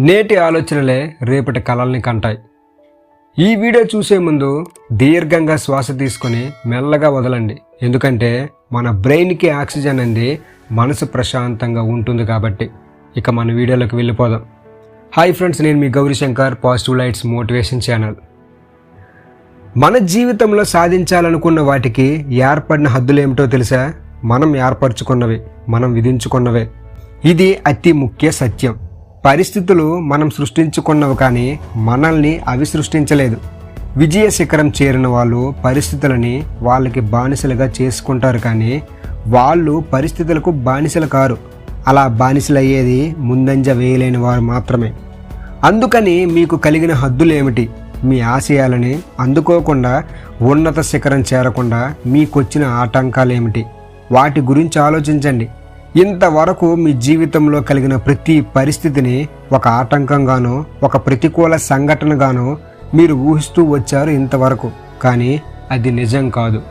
నేటి ఆలోచనలే రేపటి కలల్ని కంటాయి. ఈ వీడియో చూసే ముందు దీర్ఘంగా శ్వాస తీసుకొని మెల్లగా వదలండి. ఎందుకంటే మన బ్రెయిన్కి ఆక్సిజన్ అంది మనసు ప్రశాంతంగా ఉంటుంది కాబట్టి. ఇక మన వీడియోలోకి వెళ్ళిపోదాం. హాయ్ ఫ్రెండ్స్ నేను మీ Gaurishankar positive lights motivation channel. మన జీవితంలో సాధించాలనుకున్న వాటికి ఏర్పడిన హద్దులు ఏమిటో తెలుసా? మనం ఏర్పరచుకున్నవి మనం విధించుకున్నవే. ఇది అతి ముఖ్య సత్యం. పరిస్థితులు మనం సృష్టించుకున్నవి కానీ మనల్ని అవి సృష్టించలేదు. విజయ శిఖరం చేరిన వాళ్ళు పరిస్థితులని వాళ్ళకి బానిసలుగా చేసుకుంటారు కానీ వాళ్ళు పరిస్థితులకు బానిసలు కారు. అలా బానిసలయ్యేది ముందంజ వేయలేని వారు మాత్రమే. అందుకని మీకు కలిగిన హద్దులేమిటి మీ ఆశయాలని అందుకోకుండా ఉన్నత శిఖరం చేరకుండా మీకొచ్చిన ఆటంకాలేమిటి వాటి గురించి ఆలోచించండి. ఇంతవరకు మీ జీవితంలో కలిగిన ప్రతి పరిస్థితిని ఒక ఆటంకంగానో ఒక ప్రతికూల సంఘటనగానో మీరు ఊహిస్తూ వచ్చారు ఇంతవరకు. కానీ అది నిజం కాదు.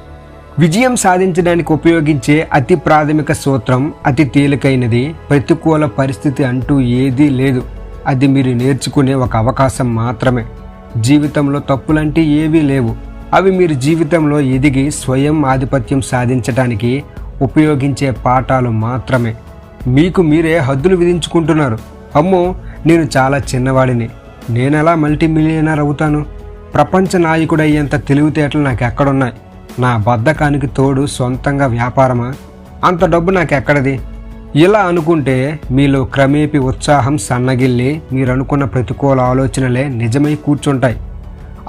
విజయం సాధించడానికి ఉపయోగించే అతి ప్రాథమిక సూత్రం అతి తేలికైనది ప్రతికూల పరిస్థితి అంటూ ఏదీ లేదు. అది మీరు నేర్చుకునే ఒక అవకాశం మాత్రమే. జీవితంలో తప్పులంటే ఏవీ లేవు. అవి మీరు జీవితంలో ఎదిగి స్వయం ఆధిపత్యం సాధించడానికి ఉపయోగించే పాఠాలు మాత్రమే. మీకు మీరే హద్దులు విధించుకుంటున్నారు. అమ్మో నేను చాలా చిన్నవాడిని. నేనెలా మల్టీ మిలియనర్ అవుతాను? ప్రపంచ నాయకుడయ్యేంత తెలివితేటలు నాకు ఎక్కడున్నాయి నా బద్ధకానికి తోడు సొంతంగా వ్యాపారమా? అంత డబ్బు నాకు ఎక్కడది ఇలా అనుకుంటే మీలో క్రమేపీ ఉత్సాహం సన్నగిల్లి మీరు అనుకున్న ప్రతికూల ఆలోచనలే నిజమై కూర్చుంటాయి.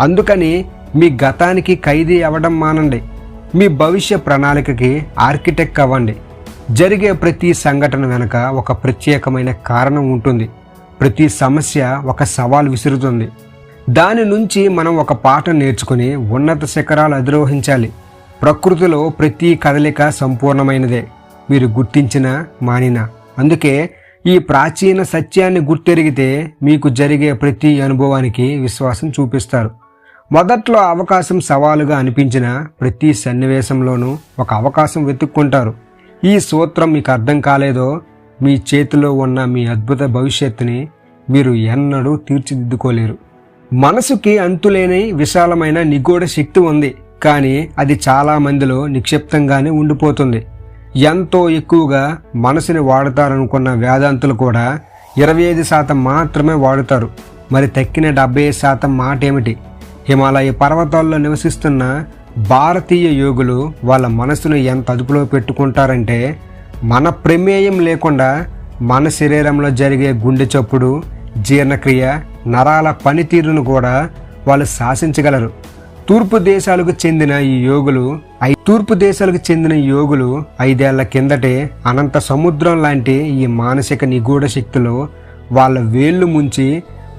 అందుకని మీ గతానికి ఖైదీ అవ్వడం మానండి. మీ భవిష్య ప్రణాళికకి ఆర్కిటెక్ట్ అవ్వండి. జరిగే ప్రతి సంఘటన వెనుక ఒక ప్రత్యేకమైన కారణం ఉంటుంది. ప్రతి సమస్య ఒక సవాల్ విసురుతుంది. దాని నుంచి మనం ఒక పాఠం నేర్చుకుని ఉన్నత శిఖరాలు అధిరోహించాలి. ప్రకృతిలో ప్రతి కదలిక సంపూర్ణమైనదే. మీరు గుర్తించిన మానిన. అందుకే ఈ ప్రాచీన సత్యాన్ని గుర్తెరిగితే మీకు జరిగే ప్రతి అనుభవానికి విశ్వాసం చూపిస్తారు. మొదట్లో అవకాశం సవాలుగా అనిపించిన ప్రతి సన్నివేశంలోనూ ఒక అవకాశం వెతుక్కుంటారు. ఈ సూత్రం మీకు అర్థం కాలేదో మీ చేతిలో ఉన్న మీ అద్భుత భవిష్యత్తుని మీరు ఎన్నడూ తీర్చిదిద్దుకోలేరు. మనసుకి అంతులేని విశాలమైన నిగూఢ శక్తి ఉంది కానీ అది చాలా మందిలో నిక్షిప్తంగానే ఉండిపోతుంది. ఎంతో ఎక్కువగా మనసుని వాడతారనుకున్న వేదాంతులు కూడా ఇరవై ఐదు శాతం మాత్రమే వాడుతారు. మరి తక్కిన డెబ్బై శాతం మాట ఏమిటి హిమాలయ పర్వతాల్లో నివసిస్తున్న భారతీయ యోగులు వాళ్ళ మనసును ఎంత అదుపులో పెట్టుకుంటారంటే మన ప్రమేయం లేకుండా మన శరీరంలో జరిగే గుండె చప్పుడు జీర్ణక్రియ నరాల పనితీరును కూడా వాళ్ళు శాసించగలరు. తూర్పు దేశాలకు చెందిన ఈ యోగులు ఐ తూర్పు దేశాలకు చెందిన యోగులు ఐదేళ్ళ కిందటే అనంత సముద్రం లాంటి ఈ మానసిక నిగూఢ శక్తిలో వాళ్ళ వేళ్ళు ముంచి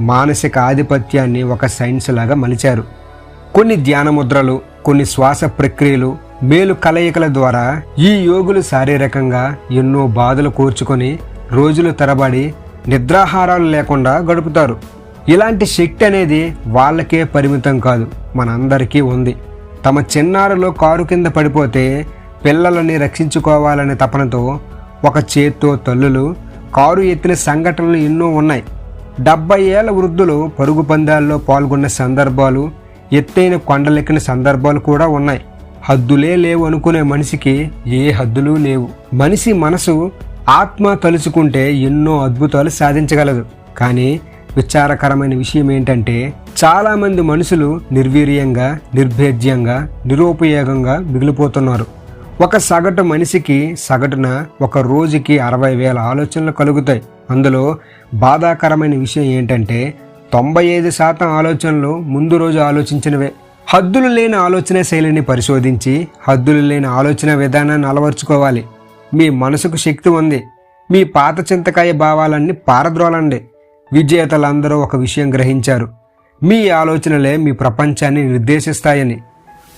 మానసిక ఆధిపత్యాన్ని ఒక సైన్స్ లాగా మలిచారు. కొన్ని ధ్యాన ముద్రలు కొన్ని శ్వాస ప్రక్రియలు మేలు కలయికల ద్వారా ఈ యోగులు శారీరకంగా ఎన్నో బాధలు కూర్చుకొని రోజులు తరబడి నిద్రాహారాలు లేకుండా గడుపుతారు. ఇలాంటి శక్తి అనేది వాళ్ళకే పరిమితం కాదు మనందరికీ ఉంది. తమ చిన్నారులో కారు కింద పడిపోతే పిల్లలని రక్షించుకోవాలనే తపనతో ఒక చేత్తో తల్లులు కారు ఎత్తిన సంఘటనలు ఎన్నో ఉన్నాయి. డెబ్బై ఏళ్ళ వృద్ధులు పరుగు పందాల్లో పాల్గొన్న సందర్భాలు ఎత్తైన కొండలెక్కిన సందర్భాలు కూడా ఉన్నాయి. హద్దులే లేవు అనుకునే మనిషికి ఏ హద్దులు లేవు. మనిషి మనసు ఆత్మ తలుచుకుంటే ఎన్నో అద్భుతాలు సాధించగలదు. కానీ విచారకరమైన విషయం ఏంటంటే చాలామంది మనుషులు నిర్వీర్యంగా నిర్భేద్యంగా నిరుపయోగంగా మిగిలిపోతున్నారు. ఒక సగటు మనిషికి సగటున ఒక రోజుకి అరవై వేల ఆలోచనలు కలుగుతాయి. అందులో బాధాకరమైన విషయం ఏంటంటే తొంభై ఐదు శాతం ఆలోచనలు ముందు రోజు ఆలోచించినవే. హద్దులు లేని ఆలోచన శైలిని పరిశోధించి హద్దులు లేని ఆలోచన విధానాన్ని అలవర్చుకోవాలి. మీ మనసుకు శక్తి ఉంది. మీ పాత చింతకాయ భావాలన్నీ పారద్రోలండి. విజేతలందరూ ఒక విషయం గ్రహించారు. మీ ఆలోచనలే మీ ప్రపంచాన్ని నిర్దేశిస్తాయని.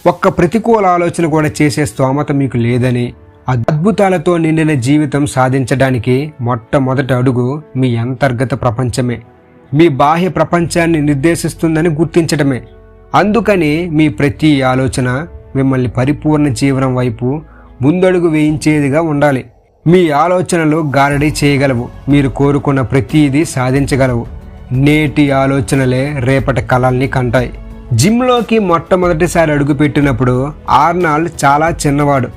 ఒక్క ప్రతికూల ఆలోచన కూడా చేసే స్తోమత మీకు లేదని అద్భుతాలతో నిండిన జీవితం సాధించడానికి మొట్టమొదటి అడుగు మీ అంతర్గత ప్రపంచమే. మీ బాహ్య ప్రపంచాన్ని నిర్దేశిస్తుందని గుర్తించటమే. అందుకని మీ ప్రతి ఆలోచన మిమ్మల్ని పరిపూర్ణ జీవనం వైపు ముందడుగు వేయించేదిగా ఉండాలి. మీ ఆలోచనలు గారడీ చేయగలవు. మీరు కోరుకున్న ప్రతిదీ సాధించగలవు. నేటి ఆలోచనలే రేపటి కళల్ని కంటాయి. జిమ్లోకి మొట్టమొదటిసారి అడుగుపెట్టినప్పుడు ఆర్నాల్డ్ చాలా చిన్నవాడు.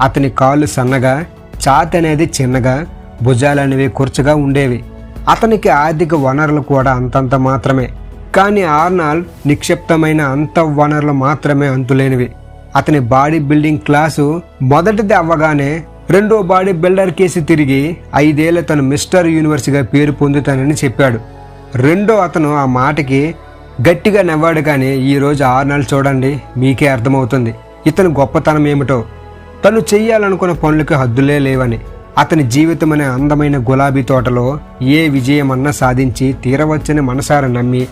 అతని కాళ్ళు సన్నగా ఛాతి అనేది చిన్నగా భుజాలనేవి కుర్చగా ఉండేవి. అతనికి ఆర్థిక వనరులు కూడా అంతంత మాత్రమే. కానీ ఆర్నాల్డ్ నిక్షిప్తమైన అంత వనరులు మాత్రమే అంతులేనివి. అతని బాడీ బిల్డింగ్ క్లాసు మొదటిది అవ్వగానే రెండో బాడీ బిల్డర్ కేసి తిరిగి ఐదేళ్ళ తను మిస్టర్ యూనివర్స్గా పేరు పొందుతానని చెప్పాడు. రెండో అతను ఆ మాటకి గట్టిగా నవ్వాడు కానీ ఈరోజు ఆర్నాల్డ్ చూడండి మీకే అర్థమవుతుంది. ఇతని గొప్పతనం ఏమిటో. తను చెయ్యాలనుకున్న పనులకు హద్దులే లేవని అతని జీవితం అనే అందమైన గులాబీ తోటలో ఏ విజయమన్నా సాధించి తీరవచ్చని మనసారా నమ్మి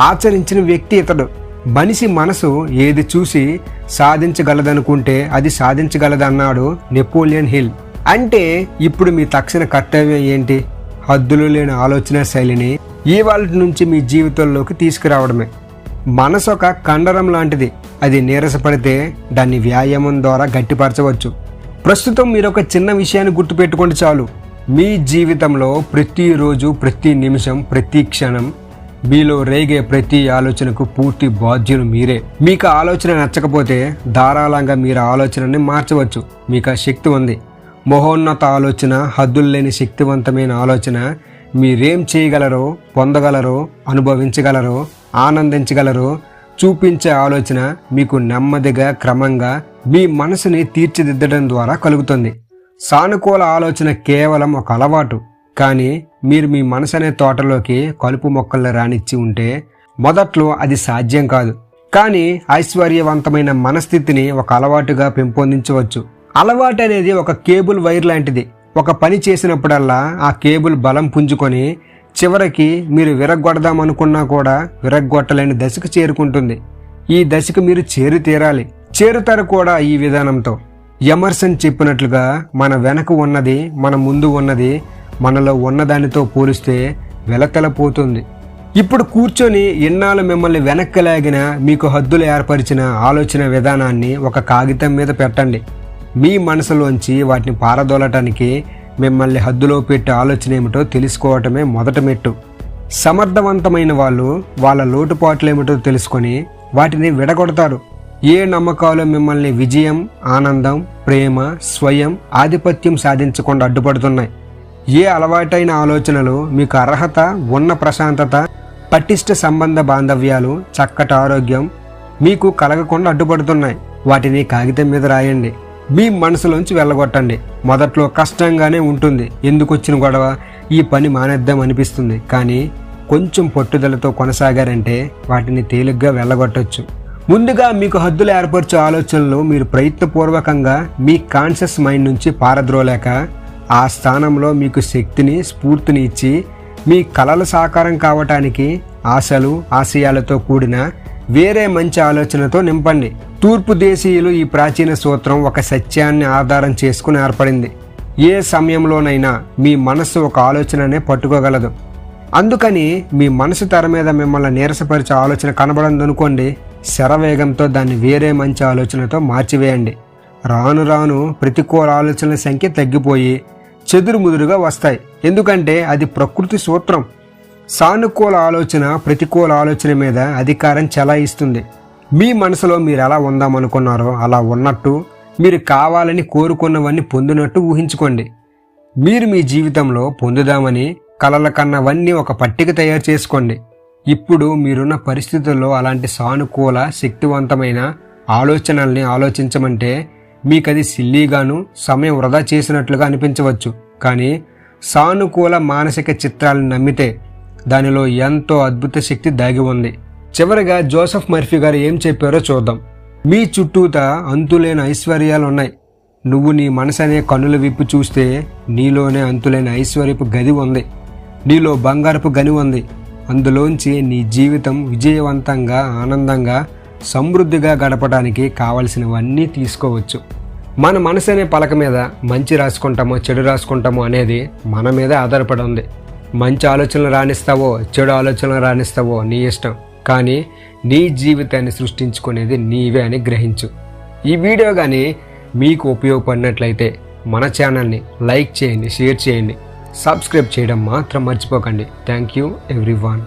ఆచరించిన వ్యక్తి ఇతడు. మనిషి మనసు ఏది చూసి సాధించగలదనుకుంటే అది సాధించగలదన్నాడు నెపోలియన్ హిల్. అంటే ఇప్పుడు మీ తక్షణ కర్తవ్యం ఏంటి? హద్దులు లేని ఆలోచన శైలిని ఇవాళ నుంచి మీ జీవితంలోకి తీసుకురావడమే. మనసు ఒక కండరం లాంటిది. అది నీరసపడితే దాన్ని వ్యాయామం ద్వారా గట్టిపరచవచ్చు. ప్రస్తుతం మీరు ఒక చిన్న విషయాన్ని గుర్తుపెట్టుకోండి చాలు. మీ జీవితంలో ప్రతిరోజు ప్రతి నిమిషం ప్రతి క్షణం మీలో రేగే ప్రతి ఆలోచనకు పూర్తి బాధ్యులు మీరే. మీకు ఆలోచన నచ్చకపోతే ధారాళంగా మీరు ఆలోచనని మార్చవచ్చు. మీకు ఆ శక్తి ఉంది. మహోన్నత ఆలోచన హద్దులు లేని శక్తివంతమైన ఆలోచన మీరేం చేయగలరో పొందగలరో అనుభవించగలరో ఆనందించగలరో చూపించే ఆలోచన మీకు నెమ్మదిగా క్రమంగా మీ మనసుని తీర్చిదిద్దడం ద్వారా కలుగుతుంది. సానుకూల ఆలోచన కేవలం ఒక అలవాటు. కానీ మీరు మీ మనసు అనే తోటలోకి కలుపు మొక్కల్ని రానిచ్చి ఉంటే మొదట్లో అది సాధ్యం కాదు. కానీ ఐశ్వర్యవంతమైన మనస్థితిని ఒక అలవాటుగా పెంపొందించవచ్చు. అలవాటు అనేది ఒక కేబుల్ వైర్ లాంటిది. ఒక పని చేసినప్పుడల్లా ఆ కేబుల్ బలం పుంజుకొని చివరికి మీరు విరగ్గొడదామనుకున్నా కూడా విరగ్గొట్టలేని దశకు చేరుకుంటుంది. ఈ దశకు మీరు చేరు తీరాలి. చేరుతారు కూడా ఈ విధానంతో. ఎమర్సన్ చెప్పినట్లుగా మన వెనక ఉన్నది మన ముందు ఉన్నది మనలో ఉన్నదానితో పోలిస్తే వెలతలపోతుంది ఇప్పుడు కూర్చొని ఇన్నాళ్ళు మిమ్మల్ని వెనక్కి లాగిన మీకు హద్దులు ఏర్పరిచిన ఆలోచన విధానాన్ని ఒక కాగితం మీద పెట్టండి. మీ మనసులోంచి వాటిని పారదోలటానికి మిమ్మల్ని హద్దులో పెట్టే ఆలోచన ఏమిటో తెలుసుకోవటమే మొదట మెట్టు. సమర్థవంతమైన వాళ్ళు వాళ్ళ లోటుపాట్లు ఏమిటో తెలుసుకొని వాటిని విడగొడతారు. ఏ నమ్మకాలు మిమ్మల్ని విజయం ఆనందం ప్రేమ స్వయం ఆధిపత్యం సాధించకుండా అడ్డుపడుతున్నాయి. ఏ అలవాటైన ఆలోచనలు మీకు అర్హత ఉన్న ప్రశాంతత పటిష్ట సంబంధ బాంధవ్యాలు చక్కటి ఆరోగ్యం మీకు కలగకుండా అడ్డుపడుతున్నాయి. వాటిని కాగితం మీద రాయండి. మీ మనసులోంచి వెళ్ళగొట్టండి. మొదట్లో కష్టంగానే ఉంటుంది. ఎందుకు వచ్చిన గొడవ? ఈ పని మానేద్దాం అనిపిస్తుంది. కానీ కొంచెం పట్టుదలతో కొనసాగారంటే వాటిని తేలిగ్గా వెళ్ళగొట్టచ్చు. ముందుగా మీకు హద్దులు ఏర్పరచే ఆలోచనలు మీరు ప్రయత్నపూర్వకంగా మీ కాన్షియస్ మైండ్ నుంచి పారద్రోలేక ఆ స్థానంలో మీకు శక్తిని స్ఫూర్తిని ఇచ్చి మీ కళలు సాకారం కావటానికి ఆశలు ఆశయాలతో కూడిన వేరే మంచి ఆలోచనతో నింపండి. తూర్పు దేశీయులు ఈ ప్రాచీన సూత్రం ఒక సత్యాన్ని ఆధారం చేసుకుని ఏర్పడింది. ఏ సమయంలోనైనా మీ మనస్సు ఒక ఆలోచననే పట్టుకోగలదు. అందుకని మీ మనసు తెర మీద మిమ్మల్ని నీరసపరిచే ఆలోచన కనబడిందనుకోండి. శరవేగంతో దాన్ని వేరే మంచి ఆలోచనతో మార్చివేయండి. రాను రాను ప్రతికూల ఆలోచనల సంఖ్య తగ్గిపోయి చెదురుముదురుగా వస్తాయి. ఎందుకంటే అది ప్రకృతి సూత్రం. సానుకూల ఆలోచన ప్రతికూల ఆలోచన మీద అధికారం చెలాయిస్తుంది. మీ మనసులో మీరు ఎలా ఉందామనుకున్నారో అలా ఉన్నట్టు మీరు కావాలని కోరుకున్నవన్నీ పొందినట్టు ఊహించుకోండి. మీరు మీ జీవితంలో పొందుదామని కలల కన్నవన్నీ ఒక పట్టిక తయారు చేసుకోండి. ఇప్పుడు మీరున్న పరిస్థితుల్లో అలాంటి సానుకూల శక్తివంతమైన ఆలోచనల్ని ఆలోచించమంటే మీకది సిల్లీగాను సమయం వృధా చేసినట్లుగా అనిపించవచ్చు. కానీ సానుకూల మానసిక చిత్రాలను నమ్మితే దానిలో ఎంతో అద్భుత శక్తి దాగి ఉంది. చివరిగా జోసఫ్ మర్ఫీ గారు ఏం చెప్పారో చూద్దాం. మీ చుట్టూత అంతులేని ఐశ్వర్యాలు ఉన్నాయి నువ్వు నీ మనసనే కన్నుల విప్పు చూస్తే నీలోనే అంతులేని ఐశ్వర్యపు గది ఉంది. నీలో బంగారపు గని ఉంది. అందులోంచి నీ జీవితం విజయవంతంగా ఆనందంగా సమృద్ధిగా గడపడానికి కావలసినవన్నీ తీసుకోవచ్చు. మన మనసు అనే పలక మీద మంచి రాసుకుంటామో చెడు రాసుకుంటామో అనేది మన మీద ఆధారపడి ఉంది. మంచి ఆలోచనలు రాణిస్తావో చెడు ఆలోచనలు రాణిస్తావో నీ ఇష్టం. కానీ నీ జీవితాన్ని సృష్టించుకునేది నీవే అని గ్రహించు. ఈ వీడియో కానీ మీకు ఉపయోగపడినట్లయితే మన ఛానల్ని లైక్ చేయండి షేర్ చేయండి. సబ్స్క్రైబ్ చేయడం మాత్రం మర్చిపోకండి. Thank you everyone.